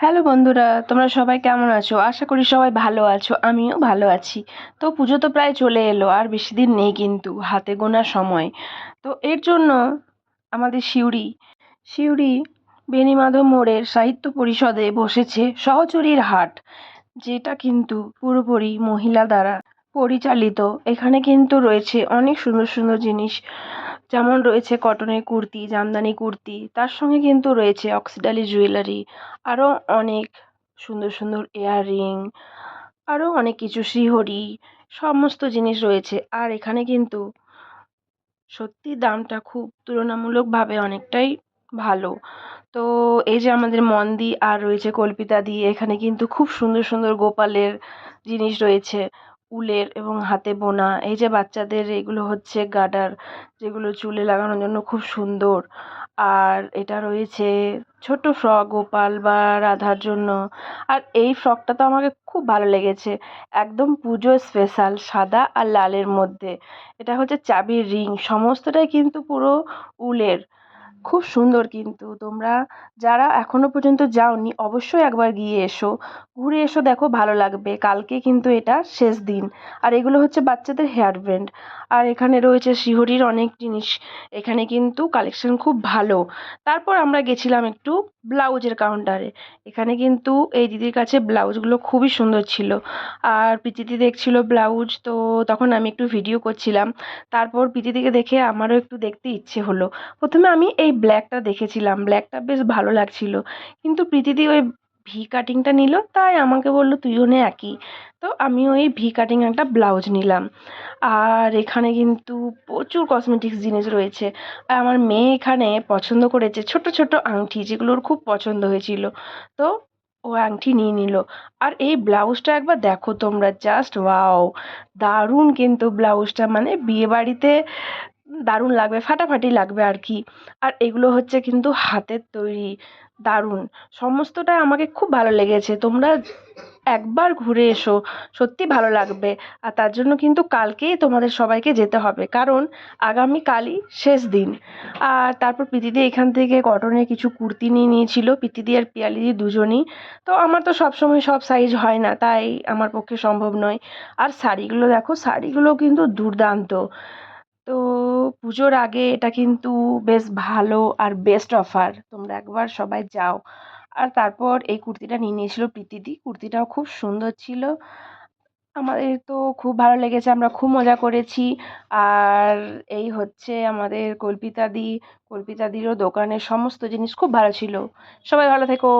Hello বন্ধুরা, তোমরা সবাই কেমন আছো? আশা করি সবাই ভালো আছো, আমিও ভালো আছি। তো পুজো তো প্রায় চলে এলো, আর বেশি দিন নেই কিন্তু, হাতে গোনা সময়। তো এর জন্য আমাদের সিউড়ি সিউড়ি বেণীমাধব মোড়ের সাহিত্য পরিষদে বসেছে সহচরীর হাট, যেটা কিন্তু পুরোপুরি মহিলা দ্বারা পরিচালিত। এখানে কিন্তু রয়েছে অনেক সুন্দর সুন্দর জিনিস। যেমন রয়েছে কটনের কুর্তি, জামদানি কুর্তি, তার সঙ্গে কিন্তু রয়েছে অক্সিডালি জুয়েলারি আরও অনেক সুন্দর সুন্দর ইয়াররিং আরও অনেক কিছু শ্রীহরি সমস্ত জিনিস রয়েছে। আর এখানে কিন্তু সত্যি দামটা খুব তুলনামূলকভাবে অনেকটাই ভালো। তো এই যে আমাদের মন্দি আর রয়েছে কল্পিতা কল্পিতাদি এখানে কিন্তু খুব সুন্দর সুন্দর গোপালের জিনিস রয়েছে। উলের এবং হাতে বোনা। এই যে বাচ্চাদের এগুলো হচ্ছে গার্ডার যেগুলো চুলে লাগানোর জন্য খুব সুন্দর। আর এটা রয়েছে ছোট ফ্রক গোপাল বা রাধার জন্য। আর এই ফ্রকটা তো আমাকে খুব ভালো লেগেছে। একদম পুজো স্পেশাল, সাদা আর লালের মধ্যে। এটা হচ্ছে চাবির রিং, সমস্তটাই কিন্তু পুরো উলের। খুব সুন্দর কিন্তু। তোমরা যারা এখনও পর্যন্ত যাওনি, অবশ্যই একবার গিয়ে এসো। ঘুরে এসো, দেখো ভালো লাগবে। কালকে কিন্তু এটা শেষ দিন। আর এগুলো হচ্ছে বাচ্চাদের হেয়ার ব্যান্ড। আর এখানে রয়েছে শিহরির অনেক জিনিস। এখানে কিন্তু কালেকশন খুব ভালো। তারপর আমরা গেছিলাম একটু ব্লাউজের কাউন্টারে এখানে কিন্তু এই দিদির কাছে ব্লাউজগুলো খুবই সুন্দর ছিল। আর প্রীতিদি দেখছিল ব্লাউজ, তো তখন আমি একটু ভিডিও করছিলাম। তারপর প্রীতিদিকে দেখে আমারও একটু দেখতে ইচ্ছে হলো। প্রথমে আমি এই ব্ল্যাকটা দেখেছিলাম। ব্ল্যাকটা বেশ ভালো লাগছিল। কিন্তু প্রীতিদি ওই ভি কাটিংটা নিল, তাই আমাকে বলল, তুইও নে একই। তো আমি ওই ভি কাটিং একটা ব্লাউজ নিলাম। আর এখানে কিন্তু প্রচুর কসমেটিক্স জিনিস রয়েছে। আর আমার মেয়ে এখানে পছন্দ করেছে ছোট ছোট আংটি যেগুলোর খুব পছন্দ হয়েছিল। তো ও আংটি নিয়ে নিল। আর এই ব্লাউজটা একবার দেখো তোমরা জাস্ট ওয়াও দারুণ কিন্তু ব্লাউজটা। মানে বিয়েবাড়িতে দারুণ লাগবে, ফাটাফাটি লাগবে আর কি। আর এগুলো হচ্ছে কিন্তু হাতের তৈরি, দারুণ। সমস্তটা আমাকে খুব ভালো লেগেছে। তোমরা একবার ঘুরে এসো, সত্যি ভালো লাগবে। আর তার জন্য কিন্তু কালকেই তোমাদের সবাইকে যেতে হবে, কারণ আগামীকালই শেষ দিন। আর তারপর প্রীতিদি এখান থেকে কটনের কিছু কুর্তি নিয়ে নিয়েছিল, প্রীতিদি আর পিয়ালিদি দুজনই। তো আমার তো সবসময় সব সাইজ হয় না, তাই আমার পক্ষে সম্ভব নয়। আর শাড়িগুলো দেখো, শাড়িগুলো কিন্তু দুর্দান্ত। পুজোর আগে এটা কিন্তু বেশ ভালো আর বেস্ট অফার তোমরা একবার সবাই যাও। আর তারপর এই কুর্তিটা নিয়ে নিয়েছিল প্রীতিদি। কুর্তিটাও খুব সুন্দর ছিল। আমাদের তো খুব ভালো লেগেছে, আমরা খুব মজা করেছি। আর এই হচ্ছে আমাদের কল্পিতাদি। কল্পিতাদিরও দোকানের সমস্ত জিনিস খুব ভালো ছিল। সবাই ভালো থেকো।